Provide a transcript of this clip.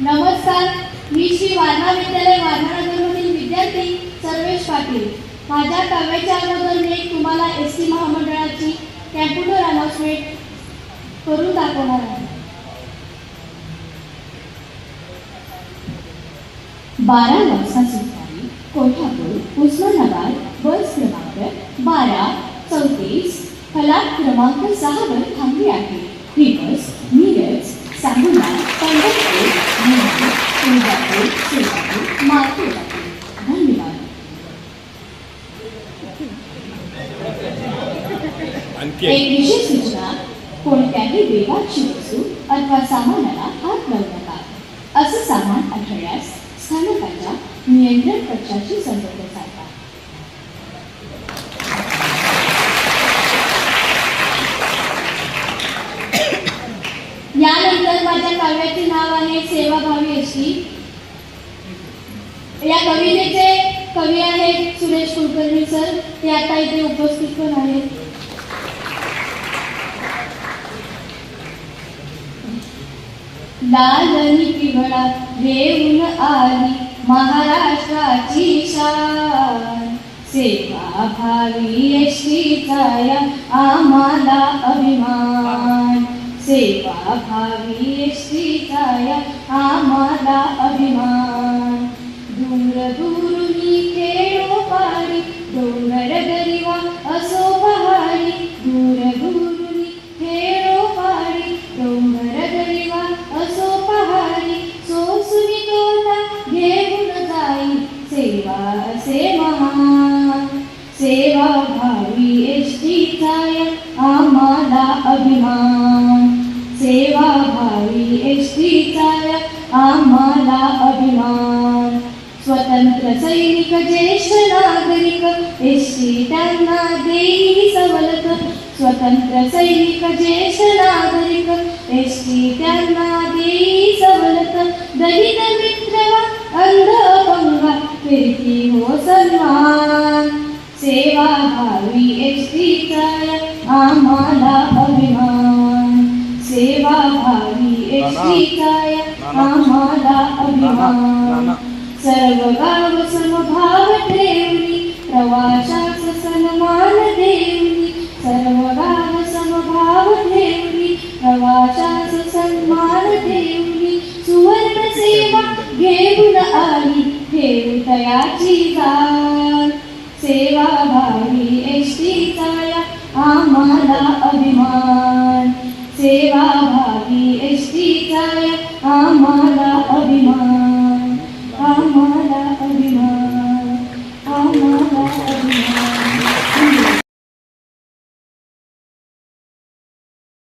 नमस्कार. मी श्री वारणा विद्यालय वारणानगरमधील विद्यार्थी सर्वेश पाटील. माझ्या काव्याच्या अगोदर मी तुम्हाला एस टी महामंडळाची कॅम्प्युटर अनाउन्समेंट करून दाखवणार आहे. बारा वाजता सुमारे कोल्हापूर उस्मानाबाद बस क्रमांक बारा चौतीस कला क्रमांक सहावर थांबली आहे. एक विशेष सूचना कोणत्याही देवाची वस्तू अथवा सामानाला हात लावू नका. असं सामान आढळल्यास स्थानकाच्या नियंत्रण कक्षाशी संपर्क साधा. यानंतर माझ्या काव्याचे नाव आहे सेवाभावी अशी. या कवितेचे कवी आहेत सुरेश कुलकर्णी सर. ते आता इथे उपस्थित पण आहेत. लालनी पिवळा घेऊन आली महाराष्ट्राची शान. सेवा भावी यशीचा या आम्हाला अभिमान. सेवा भावी यशीचा या आम्हाला अभिमान. दूर दूरुनी खेळो पारी डोंगर गरिवा असो सेवा असे सेवा भावी एसटीचा आम्हाला अभिमान सेवा भावी एसटीचा आम्हाला अभिमान स्वतंत्र सैनिक ज्येष्ठ नागरिक एसटी त्यांना देई सवलत स्वतंत्र सैनिक ज्येष्ठ नागरिक एष्टी त्यांना देई सवलत दलित मित्र अंध फिरती हो सन्मान सेवा भावी एसटीचा आम्हाला अभिमान. सेवा भावी एसटीचा आम्हाला अभिमान. सर्व गाव समभाव ठेवली प्रवाशास सन्मान देवली सर्व गाव समभाव ठेवली प्रवाशास सन्मान देवली सुवर्ण सेवा घेऊन आली ठेव तयाची गाल सेवा भावी एसटीचा आम्हाला अभिमान. सेवा भावी एसटीचा आम्हाला अभिमान. आम्हाला अभिमान. आम्हाला अभिमान.